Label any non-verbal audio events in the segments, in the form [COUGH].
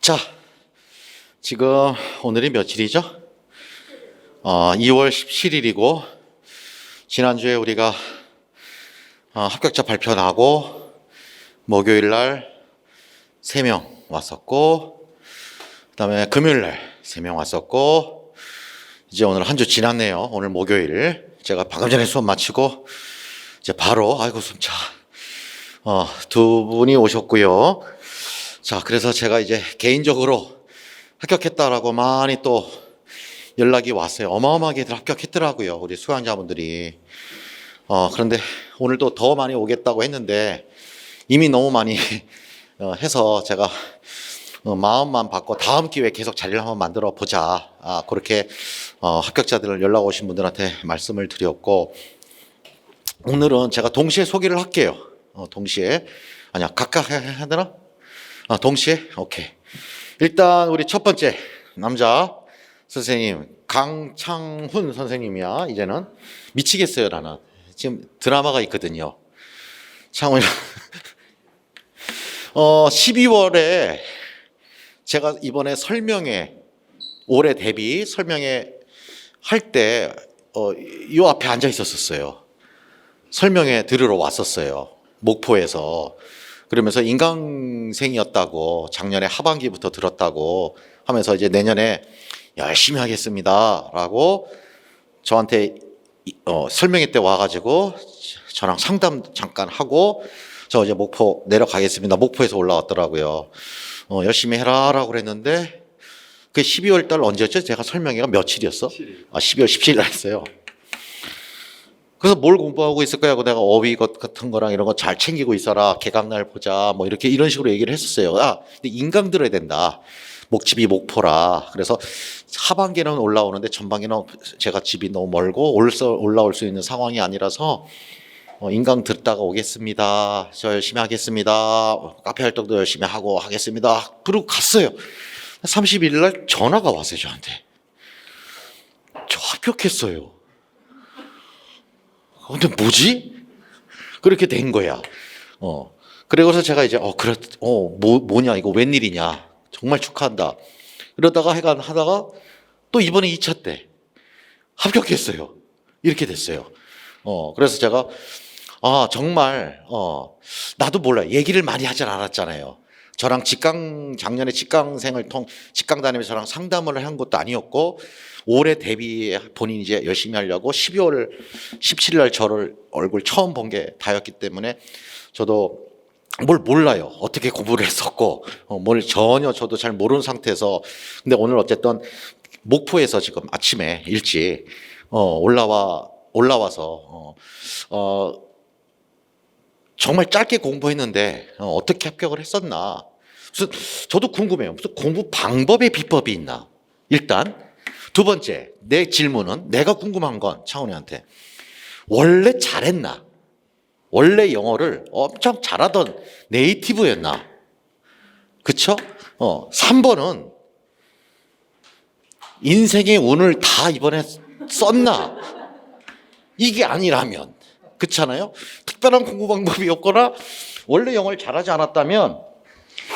자, 지금 오늘이 며칠이죠? 어, 2월 17일이고, 지난주에 우리가 어, 합격자 발표 나고, 목요일 날 3명 왔었고, 그 다음에 금요일 날 3명 왔었고, 이제 오늘 한 주 지났네요. 오늘 목요일. 제가 방금 전에 수업 마치고, 이제 바로, 아이고, 숨차. 어, 두 분이 오셨고요. 자, 그래서 제가 이제 개인적으로 합격했다라고 많이 또 연락이 왔어요. 어마어마하게들 합격했더라고요. 우리 수강자분들이. 어, 그런데 오늘도 더 많이 오겠다고 했는데 이미 너무 많이 [LAUGHS] 어, 해서 제가 어, 마음만 받고 다음 기회에 계속 자리를 한번 만들어 보자. 아, 그렇게 어, 합격자들을 연락 오신 분들한테 말씀을 드렸고 오늘은 제가 동시에 소개를 할게요. 어, 동시에. 아니야, 각각 해- 해야 되나? 아, 동시에? 오케이. 일단 우리 첫 번째 남자 선생님 강창훈 선생님이야. 이제는 미치겠어요, 나는. 지금 드라마가 있거든요. 창훈이 [LAUGHS] 어 12월에 제가 이번에 설명회 올해 데뷔 설명회 할 때 어, 요 앞에 앉아 있었었어요. 설명회 들으러 왔었어요. 목포에서. 그러면서 인강생이었다고 작년에 하반기부터 들었다고 하면서 이제 내년에 열심히 하겠습니다라고 저한테 이- 어, 설명회 때 와가지고 저랑 상담 잠깐 하고 저 이제 목포 내려가겠습니다. 목포에서 올라왔더라고요. 어, 열심히 해라라고 그랬는데 그 12월 달 언제였죠? 제가 설명회가 며칠이었어? 아, 12월 17일 날 했어요. 그래서 뭘 공부하고 있을 거야? 고 내가 어휘 것 같은 거랑 이런 거 잘 챙기고 있어라. 개강날 보자. 뭐 이렇게 이런 식으로 얘기를 했었어요. 아, 근데 인강 들어야 된다. 목집이 목포라. 그래서 하반기는 올라오는데 전반기는 제가 집이 너무 멀고 올라올 수 있는 상황이 아니라서 어, 인강 듣다가 오겠습니다. 저 열심히 하겠습니다. 카페 활동도 열심히 하고 하겠습니다. 그리고 갔어요. 30일 날 전화가 왔어요, 저한테. 저 합격했어요. 근데 뭐지? 그렇게 된 거야. 어. 그래서 제가 이제, 어, 그렇, 어, 뭐, 뭐냐, 이거 웬일이냐. 정말 축하한다. 이러다가 해가 하다가 또 이번에 2차 때 합격했어요. 이렇게 됐어요. 어, 그래서 제가, 아, 정말, 어, 나도 몰라. 얘기를 많이 하진 않았잖아요. 저랑 직강, 작년에 직강생을 통, 직강 다니면서 저랑 상담을 한 것도 아니었고, 올해 데뷔 본인이 이제 열심히 하려고 12월 17일 날 저를 얼굴 처음 본 게 다였기 때문에 저도 뭘 몰라요. 어떻게 공부를 했었고, 어, 뭘 전혀 저도 잘 모르는 상태에서. 근데 오늘 어쨌든 목포에서 지금 아침에 일찍, 어, 올라와, 올라와서, 어, 어, 정말 짧게 공부했는데, 어, 어떻게 합격을 했었나. 무슨, 저도 궁금해요. 무슨 공부 방법의 비법이 있나. 일단, 두 번째, 내 질문은 내가 궁금한 건 창훈이한테 원래 잘했나? 원래 영어를 엄청 잘하던 네이티브였나? 그쵸? 어, 3번은 인생의 운을 다 이번에 썼나? 이게 아니라면. 그렇잖아요? 특별한 공부 방법이 없거나 원래 영어를 잘하지 않았다면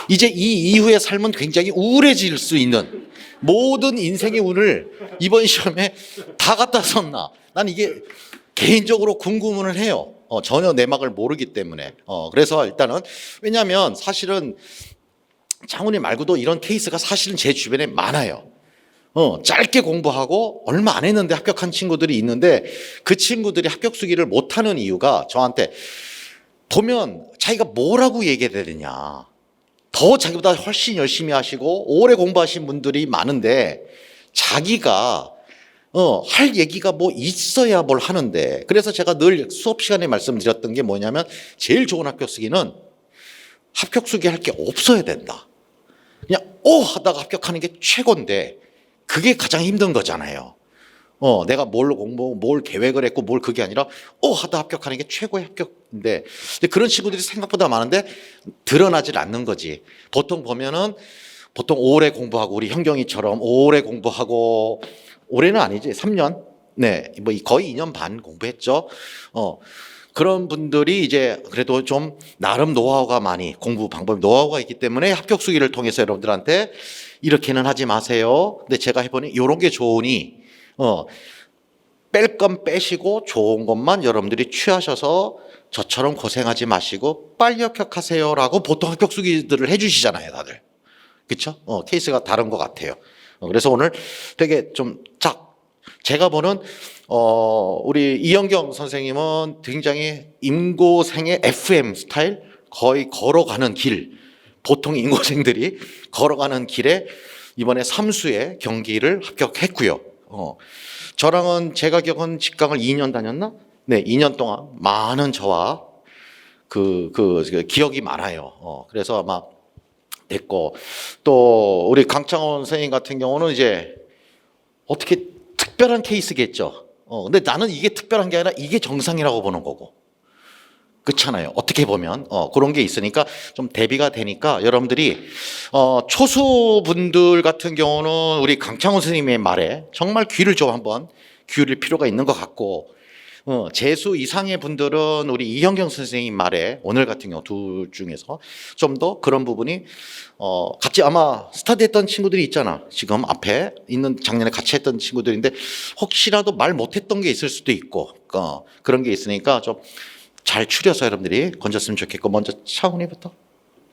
이제 이 이후의 삶은 굉장히 우울해질 수 있는 모든 인생의 운을 이번 시험에 다 갖다 썼나? 난 이게 개인적으로 궁금을 해요. 어, 전혀 내막을 모르기 때문에. 어, 그래서 일단은 왜냐하면 사실은 창훈이 말고도 이런 케이스가 사실은 제 주변에 많아요. 어, 짧게 공부하고 얼마 안 했는데 합격한 친구들이 있는데 그 친구들이 합격 수기를 못하는 이유가 저한테 보면 자기가 뭐라고 얘기해야 되느냐. 더 자기보다 훨씬 열심히 하시고 오래 공부하신 분들이 많은데 자기가 어, 할 얘기가 뭐 있어야 뭘 하는데 그래서 제가 늘 수업 시간에 말씀드렸던 게 뭐냐면 제일 좋은 합격 수기는 합격 수기 할 게 없어야 된다. 그냥 오 하다가 합격하는 게 최고인데 그게 가장 힘든 거잖아요. 어, 내가 뭘 공부, 뭘 계획을 했고 뭘 그게 아니라 오 하다 합격하는 게 최고의 합격인데 근데 그런 친구들이 생각보다 많은데 드러나질 않는 거지. 보통 보면은 보통 오래 공부하고 우리 현경이처럼 오래 공부하고 올해는 아니지 3년 네, 뭐 거의 2년 반 공부했죠. 어, 그런 분들이 이제 그래도 좀 나름 노하우가 많이 공부 방법 노하우가 있기 때문에 합격 수기를 통해서 여러분들한테 이렇게는 하지 마세요. 근데 제가 해보니 이런 게 좋으니 어, 뺄 건 빼시고 좋은 것만 여러분들이 취하셔서 저처럼 고생하지 마시고 빨리 합격하세요라고 보통 합격 수기들을 해주시잖아요, 다들. 그렇죠? 어, 케이스가 다른 것 같아요. 어, 그래서 오늘 되게 좀 짝. 제가 보는 어, 우리 이영경 선생님은 굉장히 임고생의 FM 스타일 거의 걸어가는 길 보통 임고생들이 걸어가는 길에 이번에 삼수의 경기를 합격했고요. 어, 저랑은 제가 기억한 직강을 2년 다녔나? 네, 2년 동안 많은 저와 그, 그, 그 기억이 많아요. 어, 그래서 아마 됐고 또 우리 강창원 선생님 같은 경우는 이제 어떻게 특별한 케이스겠죠. 어, 근데 나는 이게 특별한 게 아니라 이게 정상이라고 보는 거고. 그렇잖아요. 어떻게 보면 어, 그런 게 있으니까 좀 대비가 되니까 여러분들이 어, 초수분들 같은 경우는 우리 강창훈 선생님의 말에 정말 귀를 좀 한번 기울일 필요가 있는 것 같고 어, 재수 이상의 분들은 우리 이현경 선생님 말에 오늘 같은 경우 둘 중에서 좀 더 그런 부분이 어, 같이 아마 스타디 했던 친구들이 있잖아. 지금 앞에 있는 작년에 같이 했던 친구들인데 혹시라도 말 못했던 게 있을 수도 있고 어, 그런 게 있으니까 좀 잘 추려서 여러분들이 건졌으면 좋겠고 먼저 차훈이부터.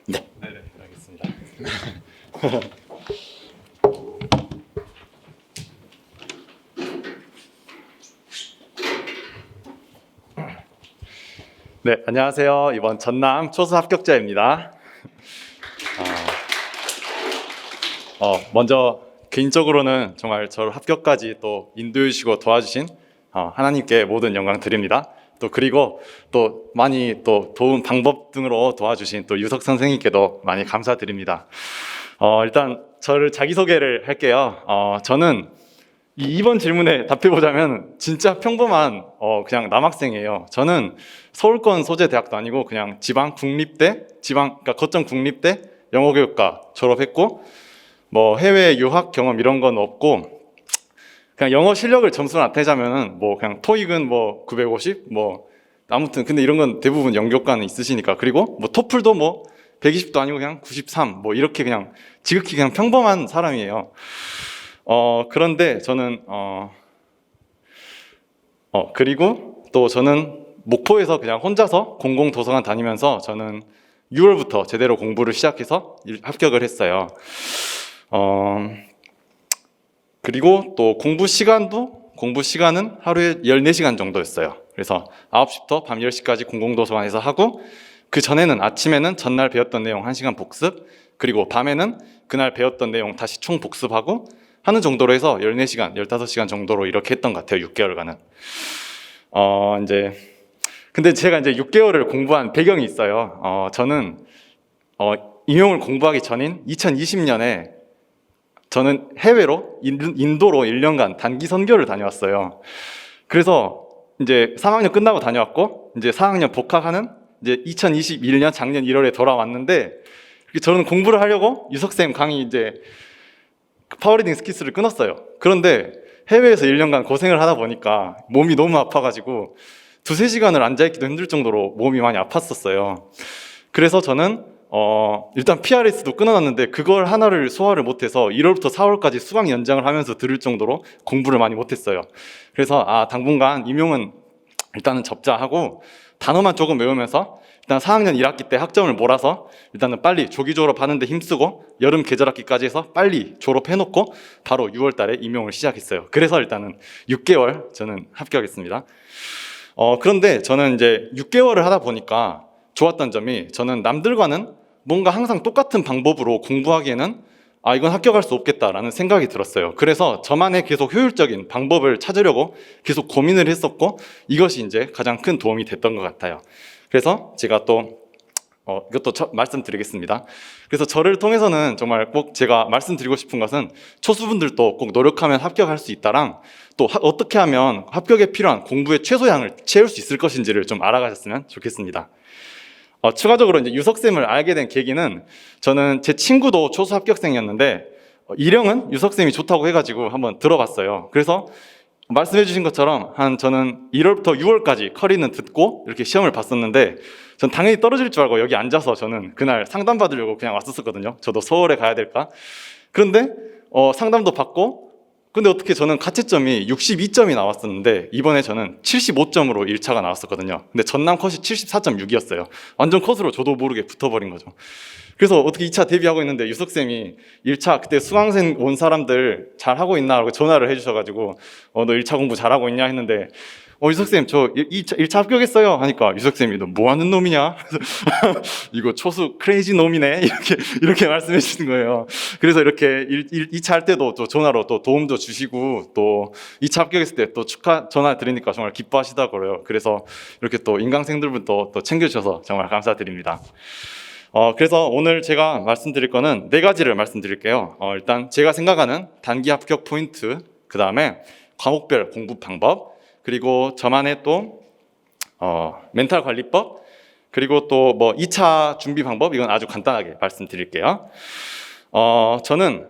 네. 네, 네, 알겠습니다. [LAUGHS] 네, 안녕하세요. 이번 전남 초수 합격자입니다. 어, 어, 먼저 개인적으로는 정말 저를 합격까지 또 인도해 주시고 도와주신 어, 하나님께 모든 영광 드립니다. 또 그리고 또 많이 또 도움 방법 등으로 도와주신 또 유석 선생님께도 많이 감사드립니다. 어, 일단 저를 자기 소개를 할게요. 어, 저는 이 2번 질문에 답해보자면 진짜 평범한 어, 그냥 남학생이에요. 저는 서울권 소재 대학도 아니고 그냥 지방 국립대, 지방 그러니까 거점 국립대 영어교육과 졸업했고 뭐 해외 유학 경험 이런 건 없고 그냥 영어 실력을 점수로 나타내자면은 뭐 그냥 토익은 뭐 950, 뭐 아무튼 근데 이런 건 대부분 연교과는 있으시니까 그리고 뭐 토플도 뭐 120도 아니고 그냥 93, 뭐 이렇게 그냥 지극히 그냥 평범한 사람이에요. 어 그런데 저는 어, 어 그리고 또 저는 목포에서 그냥 혼자서 공공 도서관 다니면서 저는 6월부터 제대로 공부를 시작해서 일- 합격을 했어요. 어 그리고 또 공부 시간도 공부 시간은 하루에 14시간 정도였어요. 그래서 9시부터 밤 10시까지 공공도서관에서 하고 그 전에는 아침에는 전날 배웠던 내용 1시간 복습 그리고 밤에는 그날 배웠던 내용 다시 총 복습하고 하는 정도로 해서 14시간, 15시간 정도로 이렇게 했던 것 같아요. 6개월간은. 어, 이제 근데 제가 이제 6개월을 공부한 배경이 있어요. 어, 저는 어, 임용을 공부하기 전인 2020년에 저는 해외로 인- 인도로 1년간 단기 선교를 다녀왔어요. 그래서 이제 3학년 끝나고 다녀왔고 이제 4학년 복학하는 이제 2021년 작년 1월에 돌아왔는데 저는 공부를 하려고 유석쌤 강의 이제 파워리딩 스키스를 끊었어요. 그런데 해외에서 1년간 고생을 하다 보니까 몸이 너무 아파가지고 두세 시간을 앉아있기도 힘들 정도로 몸이 많이 아팠었어요. 그래서 저는 어, 일단 PRS도 끊어놨는데 그걸 하나를 소화를 못해서 1월부터 4월까지 수강 연장을 하면서 들을 정도로 공부를 많이 못했어요. 그래서 아 당분간 임용은 일단은 접자 하고 단어만 조금 외우면서 일단 4학년 1학기 때 학점을 몰아서 일단은 빨리 조기 졸업하는데 힘쓰고 여름 계절학기까지 해서 빨리 졸업해놓고 바로 6월 달에 임용을 시작했어요. 그래서 일단은 6개월 저는 합격했습니다. 어, 그런데 저는 이제 6개월을 하다 보니까 좋았던 점이 저는 남들과는 뭔가 항상 똑같은 방법으로 공부하기에는 아, 이건 합격할 수 없겠다라는 생각이 들었어요. 그래서 저만의 계속 효율적인 방법을 찾으려고 계속 고민을 했었고 이것이 이제 가장 큰 도움이 됐던 것 같아요. 그래서 제가 또 어, 이것도 처- 말씀드리겠습니다. 그래서 저를 통해서는 정말 꼭 제가 말씀드리고 싶은 것은 초수분들도 꼭 노력하면 합격할 수 있다랑 또 하- 어떻게 하면 합격에 필요한 공부의 최소량을 채울 수 있을 것인지를 좀 알아가셨으면 좋겠습니다. 어, 추가적으로 이제 유석쌤을 알게 된 계기는 저는 제 친구도 초수 합격생이었는데 어, 이령은 유석쌤이 좋다고 해가지고 한번 들어봤어요. 그래서 말씀해 주신 것처럼 한 저는 1월부터 6월까지 커리는 듣고 이렇게 시험을 봤었는데 전 당연히 떨어질 줄 알고 여기 앉아서 저는 그날 상담 받으려고 그냥 왔었거든요. 저도 서울에 가야 될까. 그런데 어, 상담도 받고 근데 어떻게 저는 가채점이 62점이 나왔었는데 이번에 저는 75점으로 1차가 나왔었거든요. 근데 전남 컷이 74.6이었어요. 완전 컷으로 저도 모르게 붙어버린 거죠. 그래서 어떻게 2차 데뷔하고 있는데 유석쌤이 1차 그때 수강생 온 사람들 잘 하고 있나 라고 전화를 해주셔가지고 어, 너 1차 공부 잘하고 있냐 했는데 어, 유석쌤 저 2차, 1차 합격했어요 하니까 유석쌤이 너 뭐 하는 놈이냐 [LAUGHS] 이거 초수 크레이지 놈이네 [LAUGHS] 이렇게 이렇게 말씀해 주시는 거예요. 그래서 이렇게 1, 2차 할 때도 또 전화로 또 도움도 주시고 또 2차 합격했을 때 또 축하 전화 드리니까 정말 기뻐하시다고요. 그래서 이렇게 또 인강생들분도 또 챙겨주셔서 정말 감사드립니다. 어, 그래서 오늘 제가 말씀드릴 거는 네 가지를 말씀드릴게요. 어, 일단 제가 생각하는 단기 합격 포인트, 그 다음에 과목별 공부 방법, 그리고 저만의 또 어, 멘탈 관리법, 그리고 또 뭐 2차 준비 방법, 이건 아주 간단하게 말씀드릴게요. 어, 저는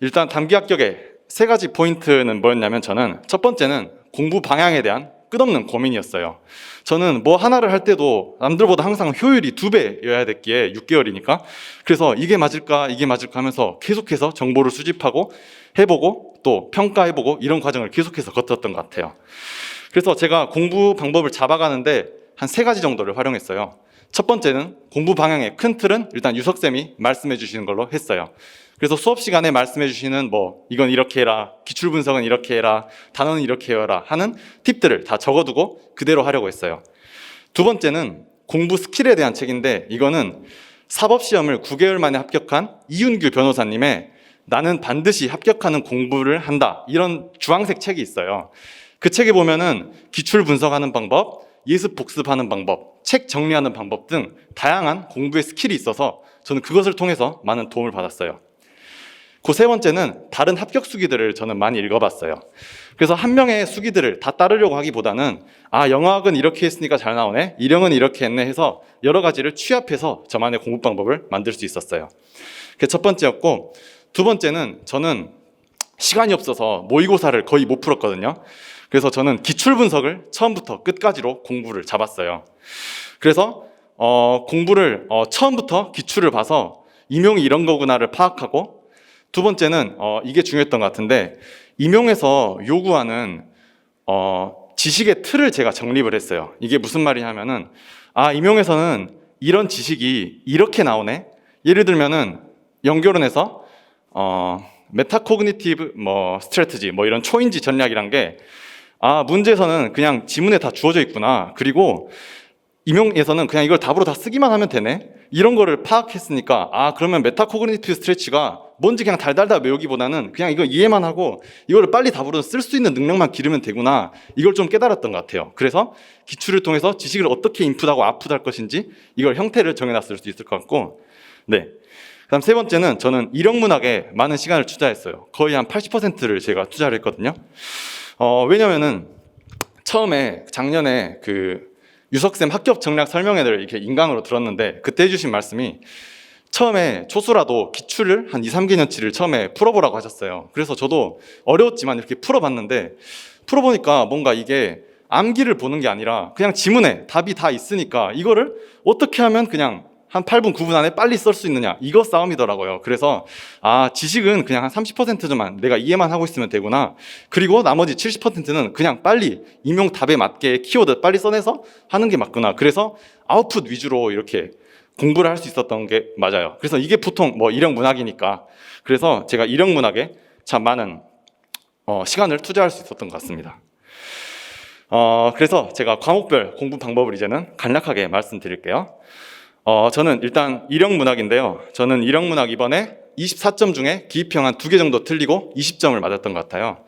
일단 단기 합격의 세 가지 포인트는 뭐였냐면 저는 첫 번째는 공부 방향에 대한 끝없는 고민이었어요. 저는 뭐 하나를 할 때도 남들보다 항상 효율이 두 배여야 됐기에 6개월이니까 그래서 이게 맞을까 이게 맞을까 하면서 계속해서 정보를 수집하고 해보고 또 평가해보고 이런 과정을 계속해서 거쳤던 것 같아요. 그래서 제가 공부 방법을 잡아가는데 한 세 가지 정도를 활용했어요. 첫 번째는 공부 방향의 큰 틀은 일단 유석쌤이 말씀해 주시는 걸로 했어요. 그래서 수업 시간에 말씀해 주시는 뭐 이건 이렇게 해라, 기출 분석은 이렇게 해라, 단어는 이렇게 해라 하는 팁들을 다 적어두고 그대로 하려고 했어요. 두 번째는 공부 스킬에 대한 책인데 이거는 사법 시험을 9개월 만에 합격한 이윤규 변호사님의 나는 반드시 합격하는 공부를 한다 이런 주황색 책이 있어요. 그 책에 보면은 기출 분석하는 방법, 예습 복습하는 방법, 책 정리하는 방법 등 다양한 공부의 스킬이 있어서 저는 그것을 통해서 많은 도움을 받았어요. 그 세 번째는 다른 합격 수기들을 저는 많이 읽어봤어요. 그래서 한 명의 수기들을 다 따르려고 하기보다는 아 영어학은 이렇게 했으니까 잘 나오네, 일영은 이렇게 했네 해서 여러 가지를 취합해서 저만의 공부 방법을 만들 수 있었어요. 그게 첫 번째였고 두 번째는 저는 시간이 없어서 모의고사를 거의 못 풀었거든요. 그래서 저는 기출 분석을 처음부터 끝까지로 공부를 잡았어요. 그래서 어, 공부를 어, 처음부터 기출을 봐서 임용이 이런 거구나를 파악하고 두 번째는 어, 이게 중요했던 것 같은데 임용에서 요구하는 어, 지식의 틀을 제가 정립을 했어요. 이게 무슨 말이냐면은 아 임용에서는 이런 지식이 이렇게 나오네. 예를 들면은 연결원에서 어, 메타코그니티브 뭐 스트래티지 뭐 이런 초인지 전략이란 게 아, 문제에서는 그냥 지문에 다 주어져 있구나. 그리고 임용에서는 그냥 이걸 답으로 다 쓰기만 하면 되네. 이런 거를 파악했으니까 아, 그러면 메타코그니티브 스트레치가 뭔지 그냥 달달달 외우기보다는 그냥 이거 이해만 하고 이거를 빨리 답으로 쓸 수 있는 능력만 기르면 되구나. 이걸 좀 깨달았던 것 같아요. 그래서 기출을 통해서 지식을 어떻게 인풋하고 아웃풋할 것인지 이걸 형태를 정해놨을 수 있을 것 같고 네. 그다음 세 번째는 저는 일형문학에 많은 시간을 투자했어요. 거의 한 80%를 제가 투자를 했거든요. 어, 왜냐면은 처음에 작년에 그 유석쌤 합격 정략 설명회를 이렇게 인강으로 들었는데 그때 해주신 말씀이 처음에 초수라도 기출을 한 2, 3개년치를 처음에 풀어보라고 하셨어요. 그래서 저도 어려웠지만 이렇게 풀어봤는데 풀어보니까 뭔가 이게 암기를 보는 게 아니라 그냥 지문에 답이 다 있으니까 이거를 어떻게 하면 그냥 한 8분, 9분 안에 빨리 쓸 수 있느냐 이거 싸움이더라고요. 그래서 아 지식은 그냥 한 30%만 내가 이해만 하고 있으면 되구나. 그리고 나머지 70%는 그냥 빨리 임용 답에 맞게 키워드 빨리 써내서 하는 게 맞구나. 그래서 아웃풋 위주로 이렇게 공부를 할 수 있었던 게 맞아요. 그래서 이게 보통 뭐 일형 문학이니까 그래서 제가 일형 문학에 참 많은 어, 시간을 투자할 수 있었던 것 같습니다. 어, 그래서 제가 과목별 공부 방법을 이제는 간략하게 말씀드릴게요. 어, 저는 일단 일형 문학인데요. 저는 일형 문학 이번에 24점 중에 기입형 한 두 개 정도 틀리고 20점을 맞았던 것 같아요.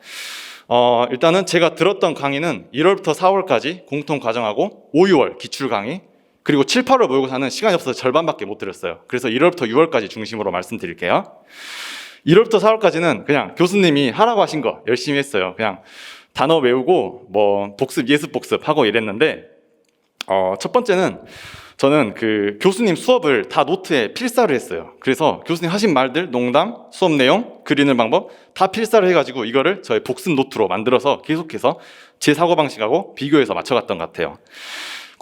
어, 일단은 제가 들었던 강의는 1월부터 4월까지 공통 과정하고 5, 6월 기출 강의 그리고 7, 8월 모의고사는 시간이 없어서 절반밖에 못 들었어요. 그래서 1월부터 6월까지 중심으로 말씀드릴게요. 1월부터 4월까지는 그냥 교수님이 하라고 하신 거 열심히 했어요. 그냥 단어 외우고 뭐 복습, 예습 복습 하고 이랬는데 어, 첫 번째는 저는 그 교수님 수업을 다 노트에 필사를 했어요. 그래서 교수님 하신 말들, 농담, 수업 내용, 그리는 방법 다 필사를 해가지고 이거를 저의 복습 노트로 만들어서 계속해서 제 사고 방식하고 비교해서 맞춰갔던 것 같아요.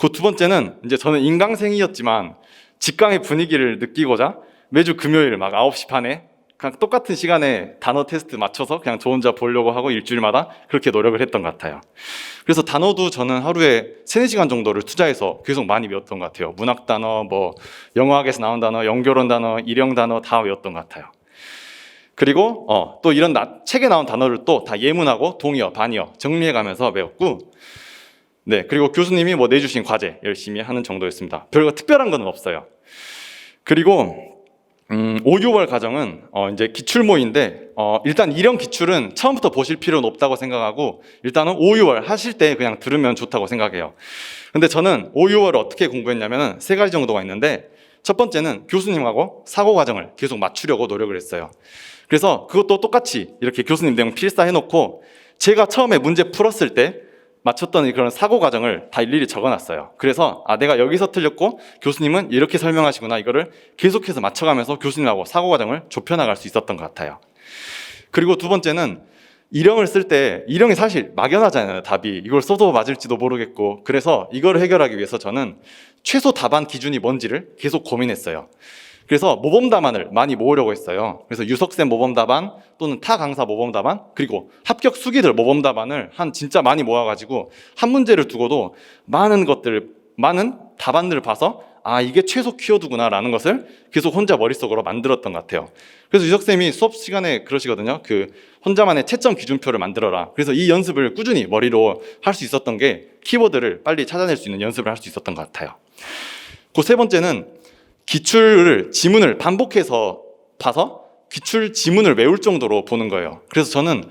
그 두 번째는 이제 저는 인강생이었지만 직강의 분위기를 느끼고자 매주 금요일 막 9시 반에 그냥 똑같은 시간에 단어 테스트 맞춰서 그냥 저 혼자 보려고 하고 일주일마다 그렇게 노력을 했던 것 같아요. 그래서 단어도 저는 하루에 3, 4시간 정도를 투자해서 계속 많이 외웠던 것 같아요. 문학 단어, 뭐 영어학에서 나온 단어, 연결원 단어, 일형 단어 다 외웠던 것 같아요. 그리고 어, 또 이런 나- 책에 나온 단어를 또 다 예문하고 동의어, 반의어 정리해가면서 외웠고 네 그리고 교수님이 뭐 내주신 과제 열심히 하는 정도였습니다. 별거 특별한 건 없어요. 그리고 음, 5, 6월 과정은 어, 이제 기출모인데 어, 일단 일형 기출은 처음부터 보실 필요는 없다고 생각하고 일단은 5, 6월 하실 때 그냥 들으면 좋다고 생각해요. 근데 저는 5, 6월을 어떻게 공부했냐면 세 가지 정도가 있는데 첫 번째는 교수님하고 사고 과정을 계속 맞추려고 노력을 했어요. 그래서 그것도 똑같이 이렇게 교수님 내용 필사해 놓고 제가 처음에 문제 풀었을 때 맞췄던 그런 사고 과정을 다 일일이 적어놨어요. 그래서 아 내가 여기서 틀렸고 교수님은 이렇게 설명하시구나 이거를 계속해서 맞춰가면서 교수님하고 사고 과정을 좁혀나갈 수 있었던 것 같아요. 그리고 두 번째는 일형을 쓸 때 일형이 사실 막연하잖아요 답이 이걸 써도 맞을지도 모르겠고 그래서 이걸 해결하기 위해서 저는 최소 답안 기준이 뭔지를 계속 고민했어요. 그래서 모범 답안을 많이 모으려고 했어요. 그래서 유석쌤 모범 답안 또는 타 강사 모범 답안 그리고 합격 수기들 모범 답안을 한 진짜 많이 모아가지고 한 문제를 두고도 많은 것들 많은 답안들을 봐서 아 이게 최소 키워드구나라는 것을 계속 혼자 머릿속으로 만들었던 것 같아요. 그래서 유석쌤이 수업 시간에 그러시거든요. 그 혼자만의 채점 기준표를 만들어라. 그래서 이 연습을 꾸준히 머리로 할 수 있었던 게 키워드를 빨리 찾아낼 수 있는 연습을 할 수 있었던 것 같아요. 그 세 번째는 기출을 지문을 반복해서 봐서 기출 지문을 외울 정도로 보는 거예요. 그래서 저는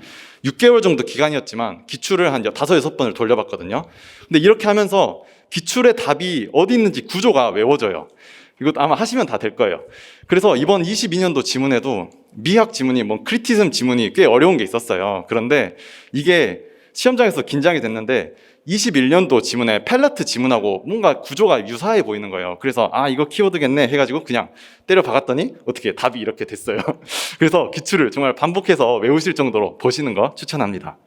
6개월 정도 기간이었지만 기출을 한 5, 6번을 돌려봤거든요. 근데 이렇게 하면서 기출의 답이 어디 있는지 구조가 외워져요. 이것 아마 하시면 다 될 거예요. 그래서 이번 22년도 지문에도 미학 지문이 뭐 크리티즘 지문이 꽤 어려운 게 있었어요. 그런데 이게 시험장에서 긴장이 됐는데 21년도 지문에 펠러트 지문하고 뭔가 구조가 유사해 보이는 거예요. 그래서 아 이거 키워드겠네 해가지고 그냥 때려 박았더니 어떻게 답이 이렇게 됐어요. [LAUGHS] 그래서 기출을 정말 반복해서 외우실 정도로 보시는 거 추천합니다.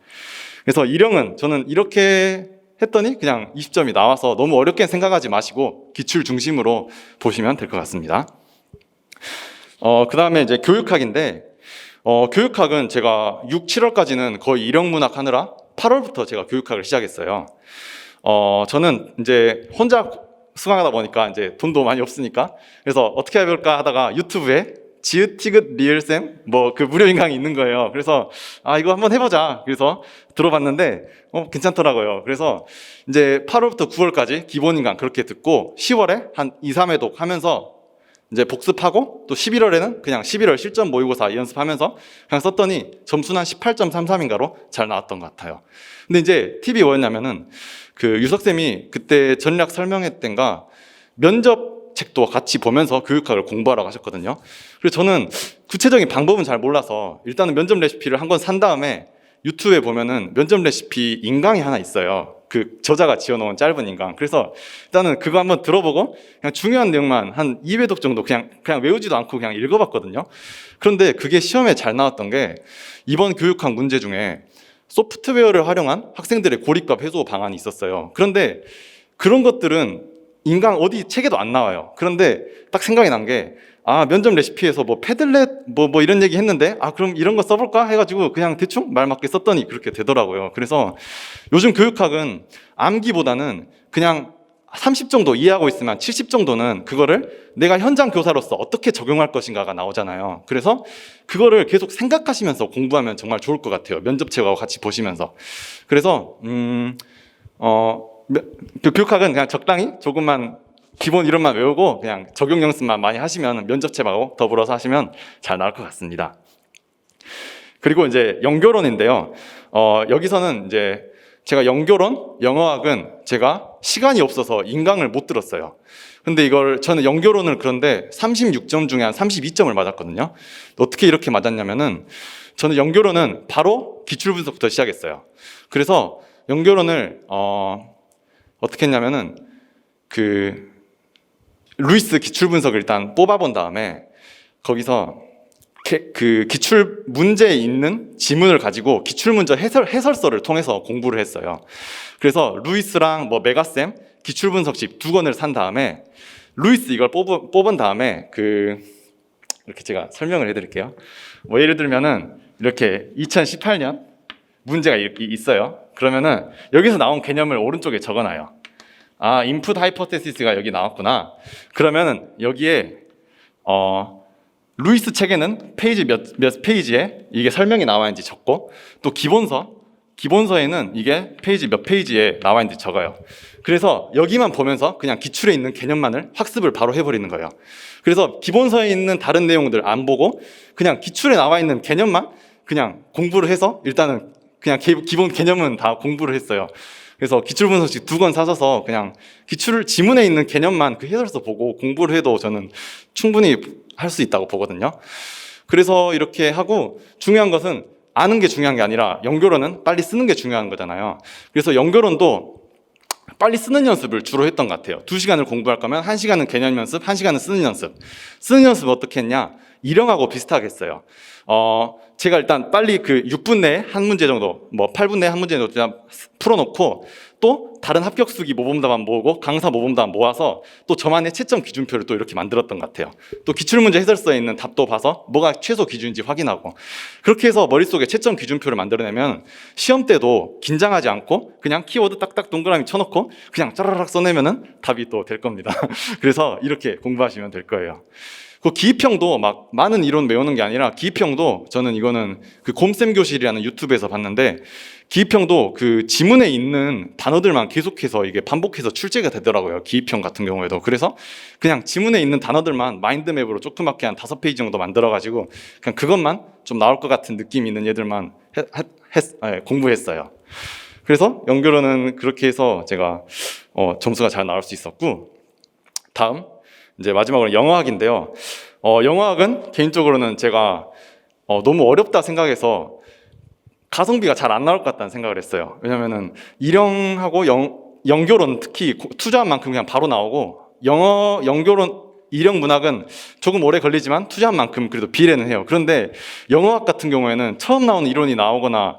그래서 일형은 저는 이렇게 했더니 그냥 20점이 나와서 너무 어렵게 생각하지 마시고 기출 중심으로 보시면 될 것 같습니다. 어, 그 다음에 이제 교육학인데, 어, 교육학은 제가 6, 7월까지는 거의 일형 문학 하느라 8월부터 제가 교육학을 시작했어요. 어, 저는 이제 혼자 수강하다 보니까 이제 돈도 많이 없으니까 그래서 어떻게 해볼까 하다가 유튜브에 지읒, 티귿, 리을쌤 뭐 그 무료 인강이 있는 거예요. 그래서 아 이거 한번 해보자. 그래서 들어봤는데 어 괜찮더라고요. 그래서 이제 8월부터 9월까지 기본 인강 그렇게 듣고 10월에 한 2, 3회 독 하면서 이제 복습하고 또 11월에는 그냥 11월 실전 모의고사 연습하면서 그냥 썼더니 점수는 한 18.33인가로 잘 나왔던 것 같아요. 근데 이제 팁이 뭐였냐면은 그 유석쌤이 그때 전략 설명회 때인가 면접 책도 같이 보면서 교육학을 공부하라고 하셨거든요. 그래서 저는 구체적인 방법은 잘 몰라서 일단은 면접 레시피를 한 권 산 다음에 유튜브에 보면은 면접 레시피 인강이 하나 있어요. 그 저자가 지어놓은 짧은 인강. 그래서 일단은 그거 한번 들어보고 그냥 중요한 내용만 한 2회독 정도 그냥 그냥 외우지도 않고 그냥 읽어봤거든요. 그런데 그게 시험에 잘 나왔던 게 이번 교육학 문제 중에 소프트웨어를 활용한 학생들의 고립값 해소 방안이 있었어요. 그런데 그런 것들은 인강 어디 책에도 안 나와요. 그런데 딱 생각이 난 게, 아, 면접 레시피에서 뭐 패들렛 뭐, 뭐 이런 얘기 했는데, 아, 그럼 이런 거 써볼까? 해가지고 그냥 대충 말 맞게 썼더니 그렇게 되더라고요. 그래서 요즘 교육학은 암기보다는 그냥 30 정도 이해하고 있으면 70 정도는 그거를 내가 현장 교사로서 어떻게 적용할 것인가가 나오잖아요. 그래서 그거를 계속 생각하시면서 공부하면 정말 좋을 것 같아요. 면접책하고 같이 보시면서. 그래서, 음, 어, 면- 그 교육학은 그냥 적당히 조금만 기본 이론만 외우고 그냥 적용 연습만 많이 하시면 면접책하고 더불어서 하시면 잘 나올 것 같습니다. 그리고 이제 연결론인데요. 어, 여기서는 이제 제가 연결론, 영어학은 제가 시간이 없어서 인강을 못 들었어요. 근데 이걸 저는 연결론을 그런데 36점 중에 한 32점을 맞았거든요. 어떻게 이렇게 맞았냐면은 저는 연결론은 바로 기출 분석부터 시작했어요. 그래서 연결론을 어, 어떻게 했냐면은 그 루이스 기출 분석을 일단 뽑아본 다음에 거기서 게- 그 기출 문제에 있는 지문을 가지고 기출 문제 해설 해설서를 통해서 공부를 했어요. 그래서 루이스랑 뭐 메가쌤 기출 분석집 두 권을 산 다음에 루이스 이걸 뽑은, 뽑은 다음에 그 이렇게 제가 설명을 해드릴게요. 뭐 예를 들면은 이렇게 2018년 문제가 있어요. 그러면은 여기서 나온 개념을 오른쪽에 적어놔요. 아, 인풋 하이퍼테시스가 여기 나왔구나. 그러면은 여기에 어 루이스 책에는 페이지 몇, 몇 페이지에 이게 설명이 나와 있는지 적고 또 기본서 기본서에는 이게 페이지 몇 페이지에 나와 있는지 적어요. 그래서 여기만 보면서 그냥 기출에 있는 개념만을 학습을 바로 해버리는 거예요. 그래서 기본서에 있는 다른 내용들 안 보고 그냥 기출에 나와 있는 개념만 그냥 공부를 해서 일단은 그냥 기- 기본 개념은 다 공부를 했어요. 그래서 기출 분석식 두권 사셔서 그냥 기출 지문에 있는 개념만 그 해설서 보고 공부를 해도 저는 충분히 할 수 있다고 보거든요. 그래서 이렇게 하고 중요한 것은 아는 게 중요한 게 아니라 연결어는 빨리 쓰는 게 중요한 거잖아요. 그래서 연결어도 빨리 쓰는 연습을 주로 했던 것 같아요. 두 시간을 공부할 거면 한 시간은 개념 연습, 한 시간은 쓰는 연습. 쓰는 연습 어떻게 했냐? 일형하고 비슷하게 했어요. 어, 제가 일단 빨리 그 6분 내에 한 문제 정도, 뭐 8분 내에 한 문제 정도 그냥 풀어놓고 또 다른 합격수기 모범답안 모으고 강사 모범답안 모아서 또 저만의 채점 기준표를 또 이렇게 만들었던 것 같아요. 또 기출문제 해설서에 있는 답도 봐서 뭐가 최소 기준인지 확인하고 그렇게 해서 머릿속에 채점 기준표를 만들어내면 시험 때도 긴장하지 않고 그냥 키워드 딱딱 동그라미 쳐놓고 그냥 짜라락 써내면은 답이 또 될 겁니다. [LAUGHS] 그래서 이렇게 공부하시면 될 거예요. 그 기입형도 막 많은 이론 외우는 게 아니라 기입형도 저는 이거는 그 곰쌤 교실이라는 유튜브에서 봤는데 기입형도 그 지문에 있는 단어들만 계속해서 이게 반복해서 출제가 되더라고요. 기입형 같은 경우에도. 그래서 그냥 지문에 있는 단어들만 마인드맵으로 조그맣게 한 다섯 페이지 정도 만들어가지고 그냥 그것만 좀 나올 것 같은 느낌이 있는 얘들만 했, 했- 했- 예, 공부했어요. 그래서 연결어는 그렇게 해서 제가 어, 점수가 잘 나올 수 있었고 다음 이제 마지막으로 영어학인데요. 어, 영어학은 개인적으로는 제가 어, 너무 어렵다 생각해서 가성비가 잘 안 나올 것 같다는 생각을 했어요. 왜냐면은 일형하고 영, 연결은 특히 고- 투자한 만큼 그냥 바로 나오고 영어 연결은 일형 문학은 조금 오래 걸리지만 투자한 만큼 그래도 비례는 해요. 그런데 영어학 같은 경우에는 처음 나오는 이론이 나오거나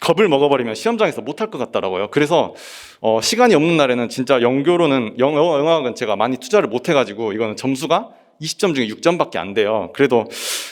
겁을 먹어버리면 시험장에서 못할 것 같더라고요. 그래서 어, 시간이 없는 날에는 진짜 연교로는 영어 영어학은 제가 많이 투자를 못 해가지고 이거는 점수가 20점 중에 6점밖에 안 돼요. 그래도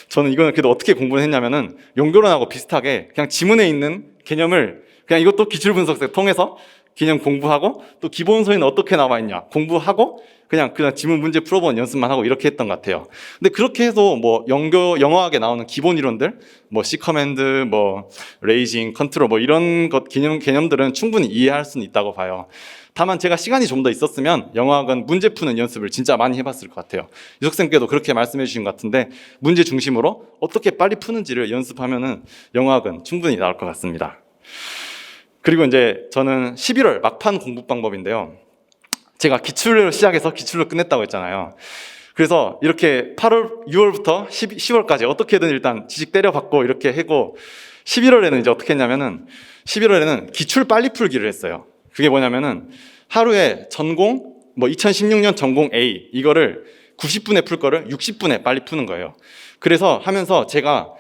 저는 이거는 그래도 어떻게 공부를 했냐면은 연교론하고 비슷하게 그냥 지문에 있는 개념을 그냥 이것도 기출 분석을 통해서 개념 공부하고 또 기본서에는 어떻게 나와 있냐 공부하고 그냥 그냥 지문 문제 풀어보는 연습만 하고 이렇게 했던 것 같아요. 근데 그렇게 해서 뭐 영교 영어학에 나오는 기본 이론들 뭐 시커맨드 뭐 레이징 컨트롤 뭐 이런 것 개념 개념들은 충분히 이해할 수는 있다고 봐요. 다만 제가 시간이 좀 더 있었으면 영어학은 문제 푸는 연습을 진짜 많이 해봤을 것 같아요. 유석쌤께도 그렇게 말씀해 주신 것 같은데 문제 중심으로 어떻게 빨리 푸는지를 연습하면은 영어학은 충분히 나올 것 같습니다. 그리고 이제 저는 11월 막판 공부 방법인데요. 제가 기출로 시작해서 기출로 끝냈다고 했잖아요. 그래서 이렇게 8월, 6월부터 10, 10월까지 어떻게든 일단 지식 때려받고 이렇게 하고 11월에는 이제 어떻게 했냐면은 11월에는 기출 빨리 풀기를 했어요. 그게 뭐냐면은 하루에 전공 뭐 2016년 전공 A 이거를 90분에 풀 거를 60분에 빨리 푸는 거예요. 그래서 하면서 제가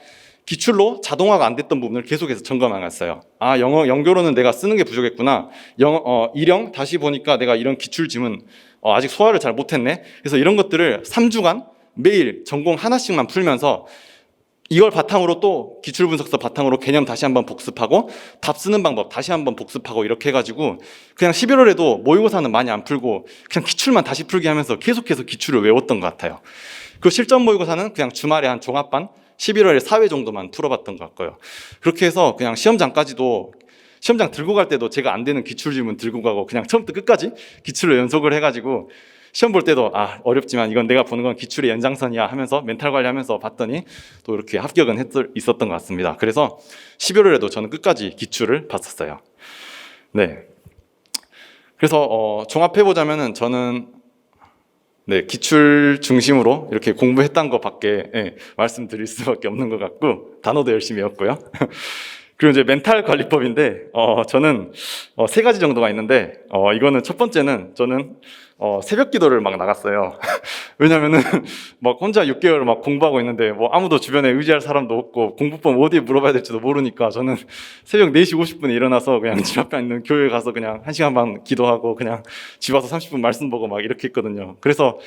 기출로 자동화가 안 됐던 부분을 계속해서 점검해 갔어요. 아, 영어, 연교로는 내가 쓰는 게 부족했구나. 영어, 어, 일형 다시 보니까 내가 이런 기출 지문 어, 아직 소화를 잘 못했네. 그래서 이런 것들을 3주간 매일 전공 하나씩만 풀면서 이걸 바탕으로 또 기출 분석서 바탕으로 개념 다시 한번 복습하고 답 쓰는 방법 다시 한번 복습하고 이렇게 해가지고 그냥 11월에도 모의고사는 많이 안 풀고 그냥 기출만 다시 풀게 하면서 계속해서 기출을 외웠던 것 같아요. 그 실전 모의고사는 그냥 주말에 한 종합반 11월에 4회 정도만 풀어봤던 것 같고요. 그렇게 해서 그냥 시험장까지도 시험장 들고 갈 때도 제가 안 되는 기출 질문 들고 가고 그냥 처음부터 끝까지 기출로 연속을 해가지고 시험 볼 때도 아 어렵지만 이건 내가 보는 건 기출의 연장선이야 하면서 멘탈 관리하면서 봤더니 또 이렇게 합격은 했, 있었던 것 같습니다. 그래서 11월에도 저는 끝까지 기출을 봤었어요. 네. 그래서 어, 종합해 보자면은 저는 네 기출 중심으로 이렇게 공부했던 것밖에 예, 말씀드릴 수밖에 없는 것 같고 단어도 열심히 외웠고요. [LAUGHS] 그리고 이제 멘탈 관리법인데 어, 저는 어, 세 가지 정도가 있는데 어, 이거는 첫 번째는 저는 어, 새벽 기도를 막 나갔어요. [LAUGHS] 왜냐면은 막 혼자 6개월 막 공부하고 있는데 뭐 아무도 주변에 의지할 사람도 없고 공부법 어디에 물어봐야 될지도 모르니까 저는 [LAUGHS] 새벽 4시 50분에 일어나서 그냥 집 앞에 있는 교회 가서 그냥 1시간 반 기도하고 그냥 집 와서 30분 말씀 보고 막 이렇게 했거든요. 그래서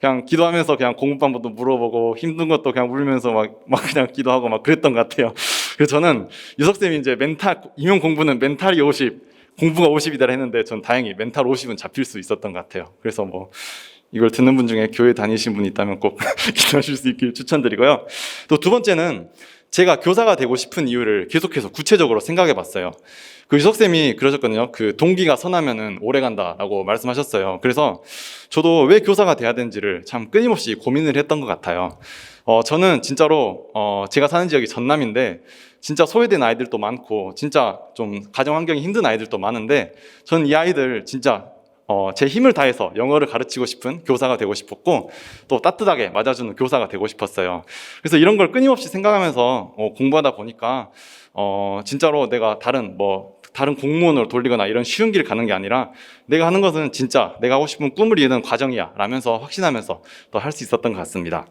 그냥 기도하면서 그냥 공부 방법도 물어보고 힘든 것도 그냥 울면서 막, 막 그냥 기도하고 막 그랬던 것 같아요. [LAUGHS] 그래서 저는 유석쌤이 이제 멘탈, 임용 공부는 멘탈이 50, 공부가 50이다 했는데 전 다행히 멘탈 50은 잡힐 수 있었던 것 같아요. 그래서 뭐 이걸 듣는 분 중에 교회 다니신 분이 있다면 꼭 [LAUGHS] 기도하실 수 있길 추천드리고요. 또 두 번째는 제가 교사가 되고 싶은 이유를 계속해서 구체적으로 생각해 봤어요. 그 유석쌤이 그러셨거든요. 그 동기가 선하면은 오래 간다 라고 말씀하셨어요. 그래서 저도 왜 교사가 돼야 되는지를 참 끊임없이 고민을 했던 것 같아요. 어, 저는 진짜로, 어, 제가 사는 지역이 전남인데, 진짜 소외된 아이들도 많고, 진짜 좀 가정 환경이 힘든 아이들도 많은데, 저는 이 아이들 진짜 어, 제 힘을 다해서 영어를 가르치고 싶은 교사가 되고 싶었고 또 따뜻하게 맞아주는 교사가 되고 싶었어요. 그래서 이런 걸 끊임없이 생각하면서 어, 공부하다 보니까 어, 진짜로 내가 다른 뭐 다른 공무원으로 돌리거나 이런 쉬운 길을 가는 게 아니라 내가 하는 것은 진짜 내가 하고 싶은 꿈을 이루는 과정이야 라면서 확신하면서 또 할 수 있었던 것 같습니다.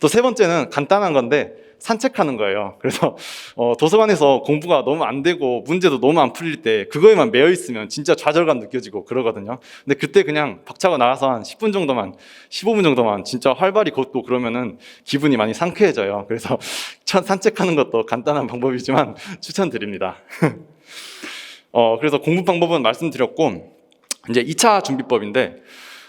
또 세 번째는 간단한 건데 산책하는 거예요. 그래서 어, 도서관에서 공부가 너무 안 되고 문제도 너무 안 풀릴 때 그거에만 매여 있으면 진짜 좌절감 느껴지고 그러거든요. 근데 그때 그냥 박차고 나가서 한 10분 정도만, 15분 정도만 진짜 활발히 걷고 그러면은 기분이 많이 상쾌해져요. 그래서 [LAUGHS] 천 산책하는 것도 간단한 방법이지만 [LAUGHS] 추천드립니다. [LAUGHS] 어, 그래서 공부 방법은 말씀드렸고 이제 2차 준비법인데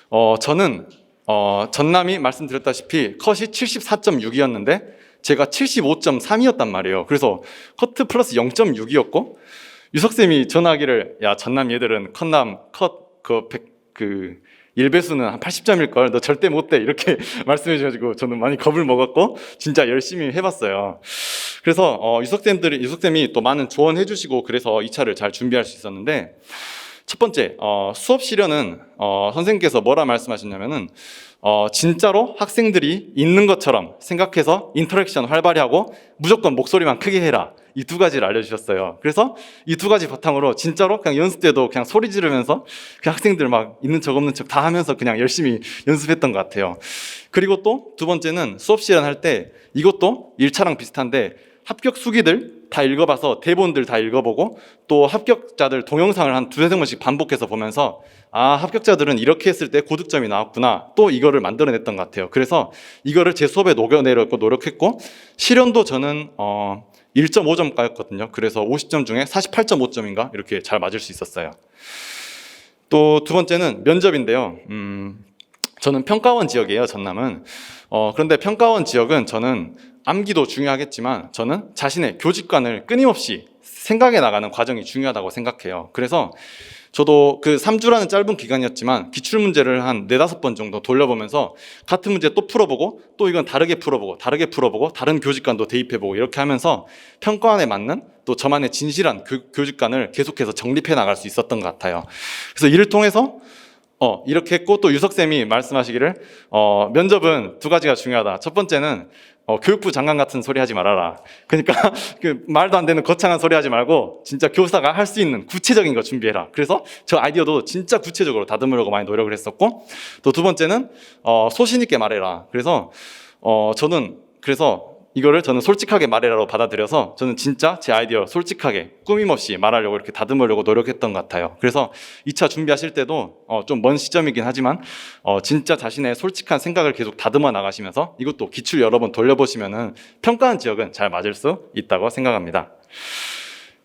어, 저는 어, 전남이 말씀드렸다시피 컷이 74.6이었는데 제가 75.3이었단 말이에요. 그래서 커트 플러스 0.6이었고 유석쌤이 전화하기를 야 전남 얘들은 컷남 컷그 그 일배수는 한 80점일 걸. 너 절대 못 돼. 이렇게 [LAUGHS] 말씀해 주셔가지고 저는 많이 겁을 먹었고 진짜 열심히 해봤어요. 그래서 어, 유석쌤들이 유석쌤이 또 많은 조언해 주시고 그래서 2차를 잘 준비할 수 있었는데 첫 번째 어, 수업 시련은 어, 선생님께서 뭐라 말씀하셨냐면은 어, 진짜로 학생들이 있는 것처럼 생각해서 인터랙션 활발히 하고 무조건 목소리만 크게 해라. 이 두 가지를 알려주셨어요. 그래서 이 두 가지 바탕으로 진짜로 그냥 연습 때도 그냥 소리 지르면서 그 학생들 막 있는 척 없는 척 다 하면서 그냥 열심히 연습했던 것 같아요. 그리고 또 두 번째는 수업 시간 할 때 이것도 1차랑 비슷한데 합격 수기들 다 읽어봐서 대본들 다 읽어보고 또 합격자들 동영상을 한 두세 번씩 반복해서 보면서 아 합격자들은 이렇게 했을 때 고득점이 나왔구나 또 이거를 만들어냈던 것 같아요. 그래서 이거를 제 수업에 녹여내려고 노력했고 실연도 저는 어 1.5점까였거든요. 그래서 50점 중에 48.5점인가 이렇게 잘 맞을 수 있었어요. 또 두 번째는 면접인데요. 음, 저는 평가원 지역이에요. 전남은. 어, 그런데 평가원 지역은 저는 암기도 중요하겠지만 저는 자신의 교직관을 끊임없이 생각해 나가는 과정이 중요하다고 생각해요. 그래서 저도 그 3주라는 짧은 기간이었지만 기출 문제를 한 네다섯 번 정도 돌려보면서 같은 문제 또 풀어보고 또 이건 다르게 풀어보고 다르게 풀어보고 다른 교직관도 대입해보고 이렇게 하면서 평가원에 맞는 또 저만의 진실한 교, 교직관을 계속해서 정립해 나갈 수 있었던 것 같아요. 그래서 이를 통해서 어, 이렇게 했고 또 유석쌤이 말씀하시기를 어, 면접은 두 가지가 중요하다. 첫 번째는 어, 교육부 장관 같은 소리 하지 말아라. 그러니까 [LAUGHS] 그 말도 안 되는 거창한 소리 하지 말고 진짜 교사가 할 수 있는 구체적인 거 준비해라. 그래서 저 아이디어도 진짜 구체적으로 다듬으려고 많이 노력을 했었고 또 두 번째는 어, 소신 있게 말해라. 그래서 어, 저는 그래서 이거를 저는 솔직하게 말해라로 받아들여서 저는 진짜 제 아이디어 솔직하게 꾸밈없이 말하려고 이렇게 다듬으려고 노력했던 것 같아요. 그래서 2차 준비하실 때도 어, 좀 먼 시점이긴 하지만 어, 진짜 자신의 솔직한 생각을 계속 다듬어 나가시면서 이것도 기출 여러 번 돌려보시면은 평가한 지역은 잘 맞을 수 있다고 생각합니다.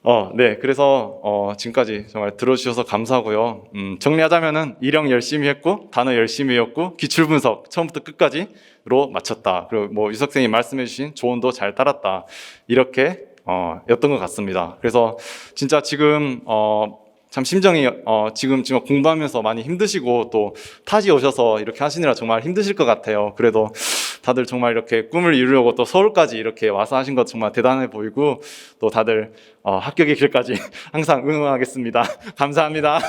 어, 네. 그래서 어, 지금까지 정말 들어주셔서 감사하고요. 음, 정리하자면은 일형 열심히 했고 단어 열심히 외웠고 기출 분석 처음부터 끝까지로 마쳤다. 그리고 뭐 유석생이 말씀해주신 조언도 잘 따랐다. 이렇게 어, 였던 것 같습니다. 그래서 진짜 지금 어, 참 심정이 어, 지금 지금 공부하면서 많이 힘드시고 또 타지 오셔서 이렇게 하시느라 정말 힘드실 것 같아요. 그래도 다들 정말 이렇게 꿈을 이루려고 또 서울까지 이렇게 와서 하신 것 정말 대단해 보이고 또 다들 어, 합격의 길까지 [LAUGHS] 항상 응원하겠습니다. [LAUGHS] 감사합니다.